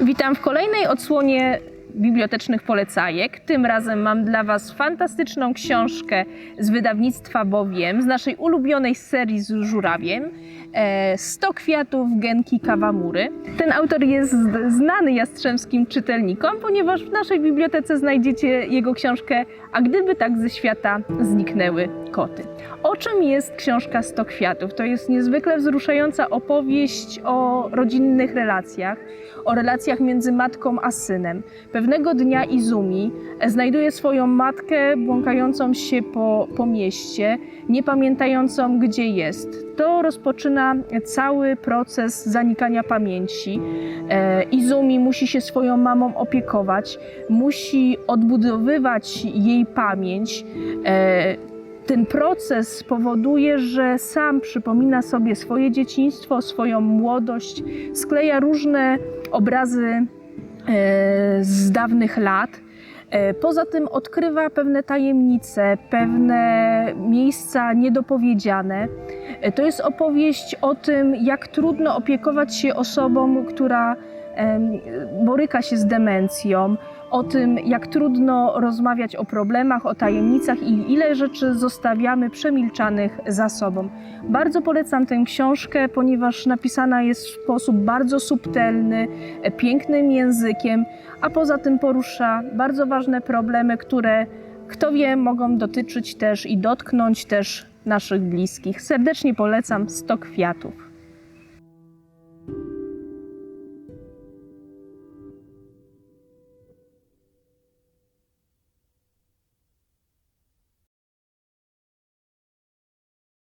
Witam w kolejnej odsłonie bibliotecznych polecajek. Tym razem mam dla Was fantastyczną książkę z wydawnictwa Bowiem, z naszej ulubionej serii z żurawiem. e, 100 kwiatów Genki Kawamury. Ten autor jest znany jastrzębskim czytelnikom, ponieważ w naszej bibliotece znajdziecie jego książkę A gdyby tak ze świata zniknęły koty. O czym jest książka 100 kwiatów? To jest niezwykle wzruszająca opowieść o rodzinnych relacjach, o relacjach między matką a synem. Pewnego dnia Izumi znajduje swoją matkę błąkającą się po, po mieście, nie pamiętającą gdzie jest. To rozpoczyna cały proces zanikania pamięci. E, Izumi musi się swoją mamą opiekować, musi odbudowywać jej pamięć. Ten proces powoduje, że sam przypomina sobie swoje dzieciństwo, swoją młodość, skleja różne obrazy e, z dawnych lat. E, Poza tym odkrywa pewne tajemnice, pewne miejsca niedopowiedziane. E, To jest opowieść o tym, jak trudno opiekować się osobą, która boryka się z demencją, o tym, jak trudno rozmawiać o problemach, o tajemnicach i ile rzeczy zostawiamy przemilczanych za sobą. Bardzo polecam tę książkę, ponieważ napisana jest w sposób bardzo subtelny, pięknym językiem, a poza tym porusza bardzo ważne problemy, które kto wie, mogą dotyczyć też i dotknąć też naszych bliskich. Serdecznie polecam 100 kwiatów.